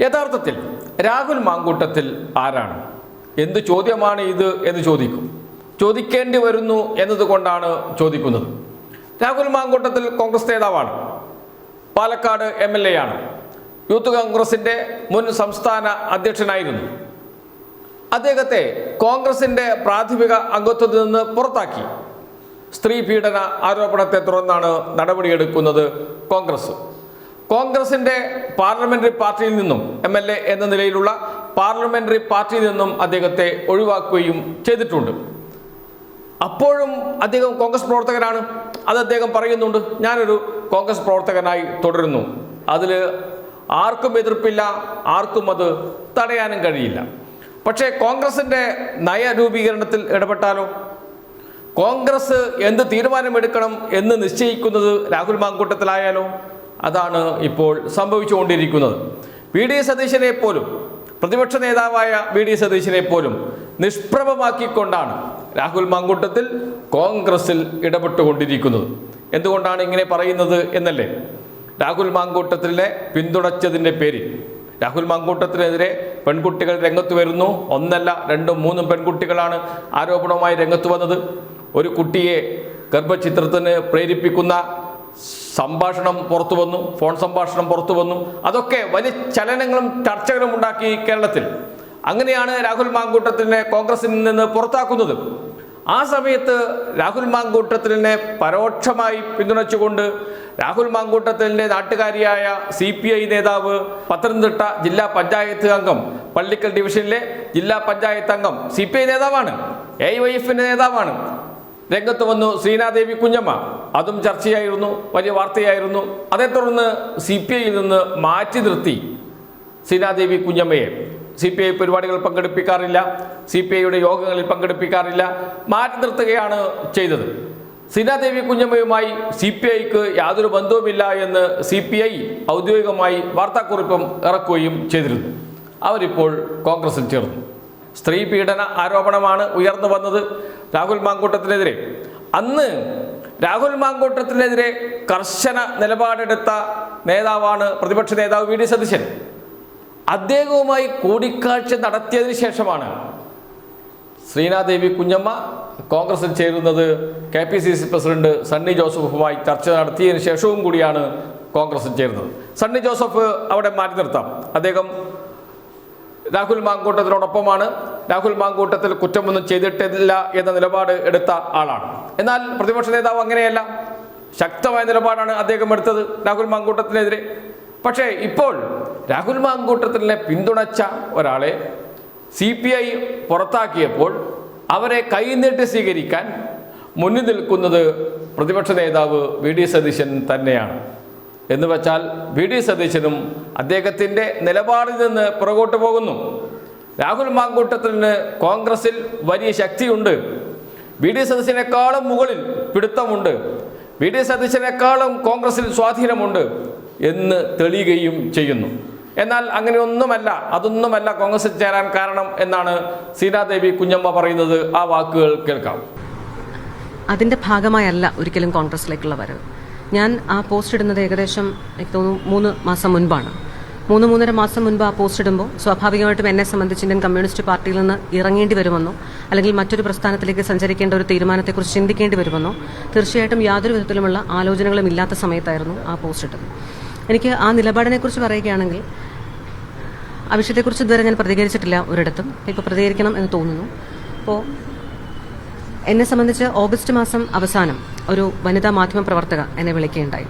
യഥാർത്ഥത്തിൽ രാഹുൽ മാങ്കൂട്ടത്തിൽ ആരാണ്? എന്ത് ചോദ്യമാണ് ഇത് എന്ന് ചോദിക്കും. ചോദിക്കേണ്ടി വരുന്നു എന്നതുകൊണ്ടാണ് ചോദിക്കുന്നത്. രാഹുൽ മാങ്കൂട്ടത്തിൽ കോൺഗ്രസ് നേതാവാണ്. പാലക്കാട് എം എൽ എ ആണ്. യൂത്ത് കോൺഗ്രസിന്റെ മുൻ സംസ്ഥാന അധ്യക്ഷനായിരുന്നു. അദ്ദേഹത്തെ കോൺഗ്രസിന്റെ പ്രാഥമിക അംഗത്വത്തിൽ നിന്ന് പുറത്താക്കി. സ്ത്രീ പീഡന ആരോപണത്തെ തുടർന്നാണ് നടപടിയെടുക്കുന്നത് കോൺഗ്രസ്. കോൺഗ്രസിന്റെ പാർലമെന്ററി പാർട്ടിയിൽ നിന്നും എം എൽ എ എന്ന നിലയിലുള്ള പാർലമെന്ററി പാർട്ടിയിൽ നിന്നും അദ്ദേഹത്തെ ഒഴിവാക്കുകയും ചെയ്തിട്ടുണ്ട്. അപ്പോഴും അദ്ദേഹം കോൺഗ്രസ് പ്രവർത്തകനാണ്. അത് അദ്ദേഹം പറയുന്നുണ്ട്. ഞാനൊരു കോൺഗ്രസ് പ്രവർത്തകനായി തുടരുന്നു. അതിൽ ആർക്കും എതിർപ്പില്ല ആർക്കും അത് തടയാനും കഴിയില്ല. പക്ഷേ കോൺഗ്രസിന്റെ നയരൂപീകരണത്തിൽ ഇടപെട്ടാലോ? കോൺഗ്രസ് എന്ത് തീരുമാനമെടുക്കണം എന്ന് നിശ്ചയിക്കുന്നത് രാഹുൽ മാങ്കൂട്ടത്തിലായാലോ? അതാണ് ഇപ്പോൾ സംഭവിച്ചുകൊണ്ടിരിക്കുന്നത്. വി. ഡി. സതീശനെ പോലും പ്രതിപക്ഷ നേതാവായ വി. ഡി. സതീശനെ പോലും നിഷ്പ്രഭമാക്കിക്കൊണ്ടാണ് രാഹുൽ മങ്കുട്ടത്തിൽ കോൺഗ്രസിൽ ഇടപെട്ടുകൊണ്ടിരിക്കുന്നത്. എന്തുകൊണ്ടാണ് ഇങ്ങനെ പറയുന്നത് എന്നല്ലേ? രാഹുൽ മാങ്കൂട്ടത്തിലെ പിന്തുണച്ചതിന്റെ പേരിൽ. രാഹുൽ മാങ്കൂട്ടത്തിനെതിരെ പെൺകുട്ടികൾ രംഗത്ത് വരുന്നു. ഒന്നല്ല രണ്ടും മൂന്നും പെൺകുട്ടികളാണ് ആരോപണവുമായി രംഗത്ത് വന്നത്. ഒരു കുട്ടിയെ ഗർഭചിത്രത്തിന് പ്രേരിപ്പിക്കുന്ന സംഭാഷണം പുറത്തു വന്നു ഫോൺ സംഭാഷണം പുറത്തു വന്നു. അതൊക്കെ വലിയ ചലനങ്ങളും ചർച്ചകളും ഉണ്ടാക്കി കേരളത്തിൽ. അങ്ങനെയാണ് രാഹുൽ മാങ്കൂട്ടത്തിനെ കോൺഗ്രസിൽ നിന്ന് പുറത്താക്കുന്നത്. ആ സമയത്ത് രാഹുൽ മാങ്കൂട്ടത്തിനെ പരോക്ഷമായി പിന്തുണച്ചുകൊണ്ട് രാഹുൽ മാങ്കൂട്ടത്തിന്റെ നാട്ടുകാരിയായ സി പി ഐ നേതാവ് പത്തനംതിട്ട ജില്ലാ പഞ്ചായത്ത് അംഗം പള്ളിക്കൽ ഡിവിഷനിലെ ജില്ലാ പഞ്ചായത്ത് അംഗം സി പി ഐ നേതാവാണ് എ വൈ എഫിന്റെ നേതാവാണ്. രംഗത്ത് വന്നു ശ്രീനാദേവി കുഞ്ഞമ്മ. അതും ചർച്ചയായിരുന്നു വലിയ വാർത്തയായിരുന്നു. അതേ തുടർന്ന് സി പി ഐയിൽ നിന്ന് മാറ്റി നിർത്തി സീനാദേവി കുഞ്ഞമ്മയെ. സി പി ഐ പരിപാടികൾ പങ്കെടുപ്പിക്കാറില്ല സി പി ഐയുടെ യോഗങ്ങളിൽ പങ്കെടുപ്പിക്കാറില്ല മാറ്റി നിർത്തുകയാണ് ചെയ്തത്. സീനാദേവി കുഞ്ഞമ്മയുമായി സി പി ഐക്ക് യാതൊരു ബന്ധവുമില്ല എന്ന് സി പി ഐ ഔദ്യോഗികമായി വാർത്താക്കുറിപ്പും ഇറക്കുകയും ചെയ്തിരുന്നു. അവരിപ്പോൾ കോൺഗ്രസിൽ ചേർന്നു. സ്ത്രീ പീഡന ആരോപണമാണ് ഉയർന്നു വന്നത് രാഹുൽ മാങ്കൂട്ടത്തിനെതിരെ. അന്ന് രാഹുൽ മാങ്കോട്ടത്തിനെതിരെ കർശന നിലപാടെടുത്ത നേതാവാണ് പ്രതിപക്ഷ നേതാവ് വി ഡി സതീശൻ. അദ്ദേഹവുമായി കൂടിക്കാഴ്ച നടത്തിയതിനു ശേഷമാണ് ശ്രീനാദേവി കുഞ്ഞമ്മ കോൺഗ്രസിൽ ചേരുന്നത് K P C C president Sunny ജോസഫുമായി ചർച്ച നടത്തിയതിനു ശേഷവും കൂടിയാണ് കോൺഗ്രസിൽ ചേരുന്നത്. സണ്ണി ജോസഫ് അവിടെ മാറ്റി നിർത്താം. അദ്ദേഹം രാഹുൽ മാങ്കൂട്ടത്തിനോടൊപ്പമാണ്. രാഹുൽ മാങ്കൂട്ടത്തിൽ കുറ്റമൊന്നും ചെയ്തിട്ടില്ല എന്ന നിലപാട് എടുത്ത ആളാണ്. എന്നാൽ പ്രതിപക്ഷ നേതാവ് അങ്ങനെയല്ല. ശക്തമായ നിലപാടാണ് അദ്ദേഹം എടുത്തത് രാഹുൽ മാങ്കൂട്ടത്തിനെതിരെ. പക്ഷേ ഇപ്പോൾ രാഹുൽ മാങ്കൂട്ടത്തിനെ പിന്തുണച്ച ഒരാളെ സി പി ഐ പുറത്താക്കിയപ്പോൾ അവരെ കൈനീട്ടി സ്വീകരിക്കാൻ മുന്നിൽ നിൽക്കുന്നത് പ്രതിപക്ഷ നേതാവ് വി ഡി സതീശൻ തന്നെയാണ്. എന്ന് വെച്ചാൽ വി ഡി സതീശനും അദ്ദേഹത്തിന്റെ നിലപാടിൽ നിന്ന് പുറകോട്ട് പോകുന്നു. രാഹുൽ മാങ്കൂട്ടത്തിന് കോൺഗ്രസിൽ വലിയ ശക്തിയുണ്ട്. വി ഡി സതീശനേക്കാളും മുകളിൽ പിടുത്തമുണ്ട്. വി ഡി സതീശനേക്കാളും കോൺഗ്രസിൽ സ്വാധീനമുണ്ട് എന്ന് തെളിയുകയും ചെയ്യുന്നു. എന്നാൽ അങ്ങനെയൊന്നുമല്ല അതൊന്നുമല്ല കോൺഗ്രസിൽ ചേരാൻ കാരണം എന്നാണ് സീതാദേവി കുഞ്ഞമ്മ പറയുന്നത്. ആ വാക്കുകൾ കേൾക്കാം. അതിന്റെ ഭാഗമായല്ല ഒരിക്കലും കോൺഗ്രസിലേക്കുള്ള വരവ്. ഞാൻ ആ പോസ്റ്റ് ഇടുന്നത് ഏകദേശം എനിക്ക് തോന്നുന്നു മൂന്ന് മാസം മുൻപാണ്. മൂന്ന് മൂന്നര മാസം മുൻപ് ആ പോസ്റ്റ് ഇടുമ്പോൾ സ്വാഭാവികമായിട്ടും എന്നെ സംബന്ധിച്ച് ഇന്ത്യൻ കമ്മ്യൂണിസ്റ്റ് പാർട്ടിയിൽ നിന്ന് ഇറങ്ങേണ്ടി വരുമെന്നോ അല്ലെങ്കിൽ മറ്റൊരു പ്രസ്ഥാനത്തിലേക്ക് സഞ്ചരിക്കേണ്ട ഒരു തീരുമാനത്തെക്കുറിച്ച് ചിന്തിക്കേണ്ടി വരുമെന്നോ തീർച്ചയായിട്ടും യാതൊരു വിധത്തിലുമുള്ള ആലോചനകളും ഇല്ലാത്ത സമയത്തായിരുന്നു ആ പോസ്റ്റ് ഇട്ടത്. എനിക്ക് ആ നിലപാടിനെക്കുറിച്ച് പറയുകയാണെങ്കിൽ ആ വിഷയത്തെക്കുറിച്ച് ഇതുവരെ ഞാൻ പ്രതികരിച്ചിട്ടില്ല ഒരിടത്തും. ഇപ്പോൾ പ്രതികരിക്കണം എന്ന് തോന്നുന്നു. അപ്പോൾ എന്നെ സംബന്ധിച്ച് ഓഗസ്റ്റ് മാസം അവസാനം ഒരു വനിതാ മാധ്യമ പ്രവർത്തക എന്നെ വിളിക്കുകയുണ്ടായി.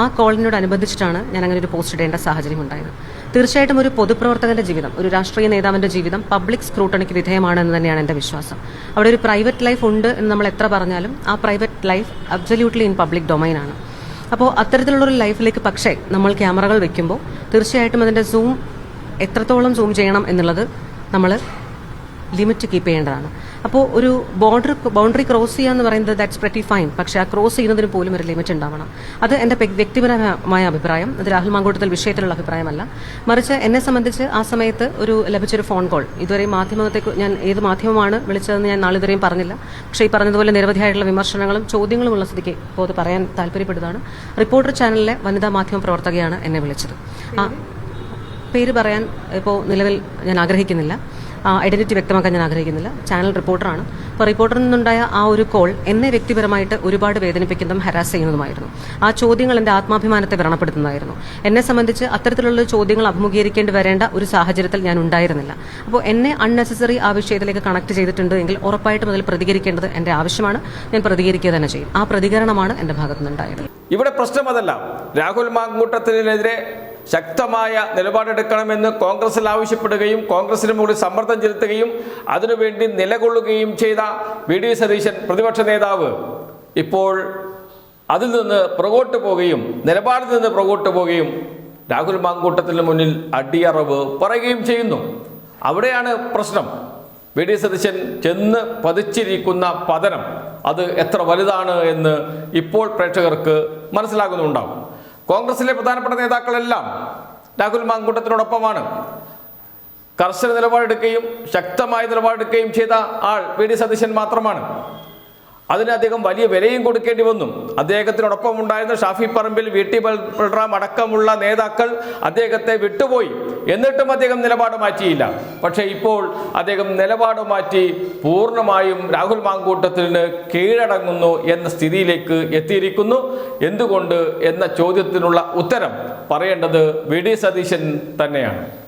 ആ കോളിനോടനുബന്ധിച്ചിട്ടാണ് ഞാൻ അങ്ങനെ ഒരു പോസ്റ്റ് ഇടേണ്ട സാഹചര്യം ഉണ്ടായത്. തീർച്ചയായിട്ടും ഒരു പൊതുപ്രവർത്തകന്റെ ജീവിതം ഒരു രാഷ്ട്രീയ നേതാവിന്റെ ജീവിതം പബ്ലിക് സ്ക്രൂട്ടണിക്ക് വിധേയമാണ് എന്ന് തന്നെയാണ് എന്റെ വിശ്വാസം. അവിടെ ഒരു പ്രൈവറ്റ് ലൈഫ് ഉണ്ട് എന്ന് നമ്മൾ എത്ര പറഞ്ഞാലും ആ private life absolutely in public ഡൊമൈനാണ് അപ്പോൾ അത്തരത്തിലുള്ളൊരു ലൈഫിലേക്ക് പക്ഷേ നമ്മൾ ക്യാമറകൾ വെക്കുമ്പോൾ തീർച്ചയായിട്ടും അതിന്റെ സൂം എത്രത്തോളം സൂം ചെയ്യണം എന്നുള്ളത് നമ്മൾ ലിമിറ്റ് കീപ്പ് ചെയ്യേണ്ടതാണ്. അപ്പോൾ ഒരു ബോർഡർ ബൗണ്ടറി ക്രോസ് ചെയ്യുക എന്ന് പറയുന്നത് ദാറ്റ്സ് പ്രറ്റി ഫൈൻ പക്ഷെ ആ ക്രോസ് ചെയ്യുന്നതിന് പോലും ഒരു ലിമിറ്റ് ഉണ്ടാവണം. അത് എന്റെ വ്യക്തിപരമായ അഭിപ്രായം. അത് രാഹുൽ മാങ്കോട്ടത്തിൽ വിഷയത്തിലുള്ള അഭിപ്രായമല്ല. മറിച്ച് എന്നെ സംബന്ധിച്ച് ആ സമയത്ത് ഒരു ലഭിച്ചൊരു ഫോൺ കോൾ ഇതുവരെ മാധ്യമത്തെ ഞാൻ ഏത് മാധ്യമമാണ് വിളിച്ചതെന്ന് ഞാൻ നാളിതുവരെയും പറഞ്ഞില്ല. പക്ഷേ ഈ പറഞ്ഞതുപോലെ നിരവധിയായിട്ടുള്ള വിമർശനങ്ങളും ചോദ്യങ്ങളും ഉള്ള സ്ഥിതിക്ക് ഇപ്പോൾ അത് പറയാൻ താല്പര്യപ്പെടുന്നതാണ്. റിപ്പോർട്ടർ ചാനലിലെ വനിതാ മാധ്യമ പ്രവർത്തകയാണ് എന്നെ വിളിച്ചത്. പേര് പറയാൻ ഇപ്പോൾ നിലവിൽ ഞാൻ ആഗ്രഹിക്കുന്നില്ല. ഐഡന്റിറ്റി വ്യക്തമാക്കാൻ ഞാൻ ആഗ്രഹിക്കുന്നില്ല. ചാനൽ റിപ്പോർട്ടറാണ് അപ്പോൾ റിപ്പോർട്ടറിൽ നിന്നുണ്ടായ ആ ഒരു കോൾ എന്നെ വ്യക്തിപരമായിട്ട് ഒരുപാട് വേദനിപ്പിക്കുന്നതും ഹരാസ് ചെയ്യുന്നതുമായിരുന്നു. ആ ചോദ്യങ്ങൾ എന്റെ ആത്മാഭിമാനത്തെ വ്രണപ്പെടുത്തുന്നതായിരുന്നു. എന്നെ സംബന്ധിച്ച് അത്തരത്തിലുള്ള ചോദ്യങ്ങൾ അഭിമുഖീകരിക്കേണ്ടി വരേണ്ട ഒരു സാഹചര്യത്തിൽ ഞാൻ ഉണ്ടായിരുന്നില്ല. അപ്പോൾ എന്നെ അൺനെസസറി ആ വിഷയത്തിലേക്ക് കണക്ട് ചെയ്തിട്ടുണ്ട് എങ്കിൽ ഉറപ്പായിട്ടും അതിൽ പ്രതികരിക്കേണ്ടത് എന്റെ ആവശ്യമാണ്. ഞാൻ പ്രതികരിക്കുക തന്നെ ചെയ്യും. ആ പ്രതികരണമാണ് എന്റെ ഭാഗത്തുനിന്നുണ്ടായത്. ഇവിടെ പ്രശ്നം അതല്ല. രാഹുൽ മാങ്കൂട്ടത്തിനെതിരെ ശക്തമായ നിലപാടെടുക്കണമെന്ന് കോൺഗ്രസിൽ ആവശ്യപ്പെടുകയും കോൺഗ്രസിന് മുകളിൽ സമ്മർദ്ദം ചെലുത്തുകയും അതിനുവേണ്ടി നിലകൊള്ളുകയും ചെയ്ത വി ഡി സതീശൻ പ്രതിപക്ഷ നേതാവ് ഇപ്പോൾ അതിൽ നിന്ന് പുറകോട്ട് പോവുകയും നിലപാടിൽ നിന്ന് പുറകോട്ട് പോവുകയും രാഹുൽ മാങ്കൂട്ടത്തിന് മുന്നിൽ അടിയറവ് പറയുകയും ചെയ്യുന്നു. അവിടെയാണ് പ്രശ്നം. വി ഡി സതീശൻ ചെന്ന് പതിച്ചിരിക്കുന്ന പതനം. അത് എത്ര വലുതാണ് എന്ന് ഇപ്പോൾ പ്രേക്ഷകർക്ക് മനസ്സിലാകുന്നുണ്ടാവും. കോൺഗ്രസിലെ പ്രധാനപ്പെട്ട നേതാക്കളെല്ലാം രാഹുൽ മാങ്കൂട്ടത്തിനോടൊപ്പമാണ്. കർശന നിലപാടെടുക്കുകയും ശക്തമായ നിലപാടെടുക്കുകയും ചെയ്ത ആൾ പി ഡി സതീശൻ മാത്രമാണ്. അതിന് അദ്ദേഹം വലിയ വിലയും കൊടുക്കേണ്ടി വന്നു. അദ്ദേഹത്തിനോടൊപ്പം ഉണ്ടായിരുന്ന ഷാഫി പറമ്പിൽ വി ടി ബൽറാം അടക്കമുള്ള നേതാക്കൾ അദ്ദേഹത്തെ വിട്ടുപോയി. എന്നിട്ടും അദ്ദേഹം നിലപാട് മാറ്റിയില്ല. പക്ഷേ ഇപ്പോൾ അദ്ദേഹം നിലപാട് മാറ്റി പൂർണമായും രാഹുൽ മാങ്കൂട്ടത്തിന് കീഴടങ്ങുന്നു എന്ന സ്ഥിതിയിലേക്ക് എത്തിയിരിക്കുന്നു. എന്തുകൊണ്ട് എന്ന ചോദ്യത്തിനുള്ള ഉത്തരം പറയേണ്ടത് വി. ഡി. സതീശൻ തന്നെയാണ്.